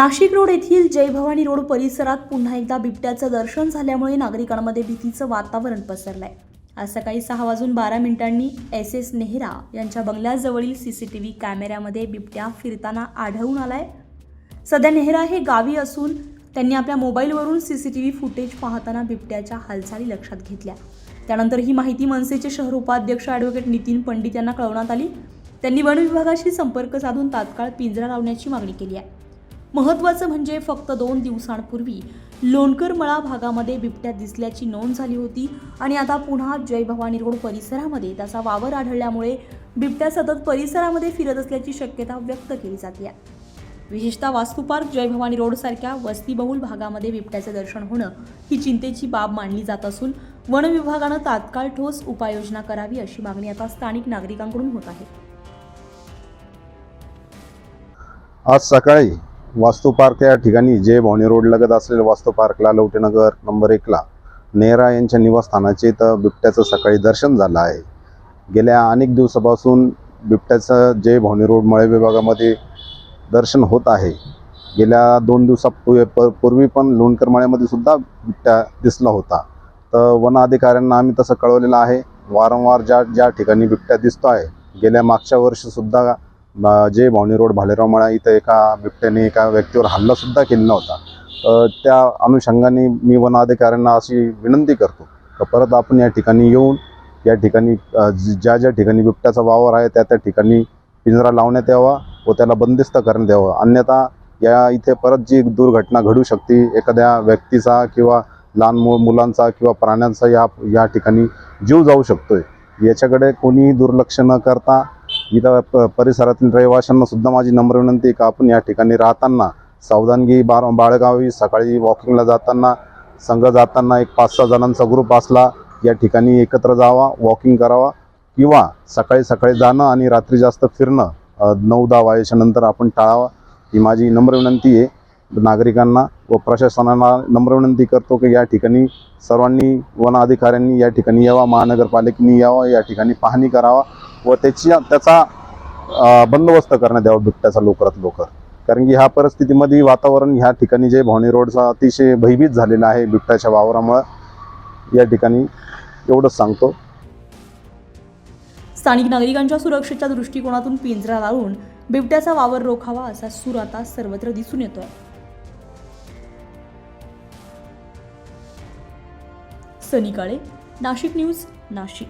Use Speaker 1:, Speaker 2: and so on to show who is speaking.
Speaker 1: Nashik road येथील जय Bhavani road परिसरात पुन्हा एकदा बिबट्याचं दर्शन झाल्यामुळे नागरिकांमध्ये भीतीचं वातावरण पसरलं आहे आज सकाळी सहा वाजून बारा मिनिटांनी एस एस नेहरा यांच्या बंगल्याजवळील सी सी टी व्ही कॅमेऱ्यामध्ये बिबट्या फिरताना आढळून आलाय. सध्या नेहरा हे गावी असून त्यांनी आपल्या मोबाईलवरून C C T V footage पाहताना बिबट्याच्या हालचाली लक्षात घेतल्या. त्यानंतर ही माहिती मनसेचे शहर उपाध्यक्ष ॲडव्होकेट नितीन पंडित यांना कळवण्यात आली. त्यांनी वन विभागाशी संपर्क साधून तात्काळ पिंजरा लावण्याची मागणी केली आहे. महत्त्वाचं म्हणजे फक्त दोन दिवसांपूर्वी लोणकरमळा भागामध्ये बिबट्या दिसल्याची नोंद झाली होती आणि आता पुन्हा जय भवानी रोड परिसरामध्ये त्याचा वावर आढळल्यामुळे बिबट्या सतत परिसरामध्ये फिरत असल्याची शक्यता व्यक्त केली जाते. विशेषतः वास्तू पार्क जय भवानी रोडसारख्या वस्तीबहुल भागामध्ये बिबट्याचे दर्शन होणं ही चिंतेची बाब मानली जात असून वन विभागानं तात्काळ ठोस उपाययोजना करावी अशी मागणी आता स्थानिक नागरिकांकडून होत आहे.
Speaker 2: आज सकाळी वास्तू पार्क या ठिकाणी जे भवानी रोड लगत असलेल्या वास्तू पार्कला लवटेनगर नंबर एकला नेहरा यांच्या निवासस्थानाचे इथं बिबट्याचं सकाळी दर्शन झालं आहे. गेल्या अनेक दिवसापासून बिबट्याचं जे भवानी रोड मळे विभागामध्ये दर्शन होत आहे. गेल्या दोन दिवसापूर्वी प- पूर्वी पण लोणकर मळ्यामध्ये सुद्धा बिबट्या दिसला होता. तर वन अधिकाऱ्यांना आम्ही तसं कळवलेलं आहे वारंवार ज्या ज्या ठिकाणी बिबट्या दिसतो आहे गेल्या मागच्या वर्षीसुद्धा जे भावनी रोड भालेराव मळा इथं एका बिबट्याने एका व्यक्तीवर हल्लासुद्धा केला केलेला होता. त्या अनुषंगाने मी वन अधिकाऱ्यांना अशी विनंती करतो तर परत आपण या ठिकाणी येऊन या ठिकाणी ज- ज्या ज्या ठिकाणी बिबट्याचा वावर आहे त्या त्या ठिकाणी पिंजरा लावण्यात यावा व त्याला बंदिस्त करण्यात यावं. अन्यथा या इथे परत जी दुर्घटना घडू शकते एखाद्या व्यक्तीचा किंवा लहान मु मुलांचा किंवा प्राण्यांचा या या ठिकाणी जीव जाऊ शकतोय. याच्याकडे कोणीही दुर्लक्ष न करता इथं प परिसरातील रहिवाशांना सुद्धा माझी नम्र विनंती आहे का आपण या ठिकाणी राहताना सावधानगी बार बाळगावी सकाळी वॉकिंगला जाताना संघ जाताना एक पाच सहा जणांचा ग्रुप असला या ठिकाणी एकत्र जावा वॉकिंग करावा किंवा सकाळी सकाळी जाणं आणि रात्री जास्त फिरणं नऊ दहा वाजेच्या नंतर आपण टाळावा ही माझी नम्र विनंती आहे. नागरिकांना व प्रशासनाला नम्र विनंती करतो की या ठिकाणी सर्वांनी वन अधिकाऱ्यांनी या ठिकाणी यावा महानगरपालिकेने यावा या ठिकाणी पाहणी करावा. व त्याची त्याचा बंदोबस्त करण्यात यावा बिबट्याचा लवकरात लवकर. कारण की ह्या परिस्थितीमध्ये वातावरण ह्या ठिकाणी जे भवानी रोडचा अतिशय भयभीत झालेलं आहे बिबट्याच्या वावरामुळं या ठिकाणी एवढंच सांगतो.
Speaker 1: स्थानिक नागरिकांच्या सुरक्षेच्या दृष्टिकोनातून पिंजरा लावून बिबट्याचा वावर रोखावा असा सूर आता सर्वत्र दिसून येतोय. सनी काळे नाशिक न्यूज नाशिक.